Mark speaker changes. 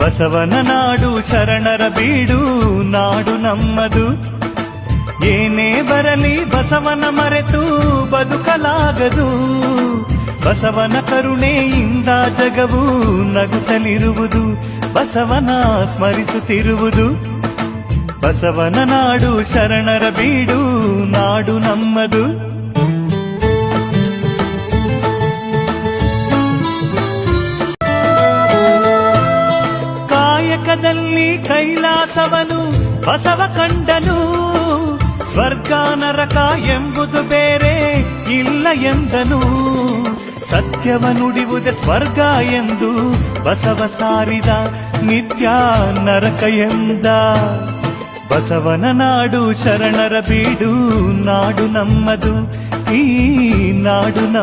Speaker 1: ಬಸವನ ನಾಡು ಶರಣರ ಬೀಡು, ನಾಡು ನಮ್ಮದು. ಏನೇ ಬರಲಿ ಬಸವನ ಮರೆತು ಬದುಕಲಾಗದು. ಬಸವನ ಕರುಣೆಯಿಂದ ಜಗವು ನಗುತ್ತಲಿರುವುದು, ಬಸವನ ಸ್ಮರಿಸುತ್ತಿರುವುದು. ಬಸವನ ನಾಡು ಶರಣರ ಬೀಡು, ನಾಡು ನಮ್ಮದು. ಕಾಯಕದಲ್ಲಿ ಕೈಲಾಸವನು, ಬಸವ ಕಂಡನು. ಸ್ವರ್ಗ ನರಕ ಎಂಬುದು ಬೇರೆ ಇಲ್ಲ ಎಂದನು. ಸತ್ಯವ ನುಡಿಯುವುದೇ ಸ್ವರ್ಗ ಎಂದು ಬಸವ ಸಾರಿದ ನಿತ್ಯ ನರಕ ಎಂದ. ಬಸವನ ನಾಡು ಶರಣರ ಬೀಡು, ನಾಡು ನಮ್ಮದು, ಈ ನಾಡು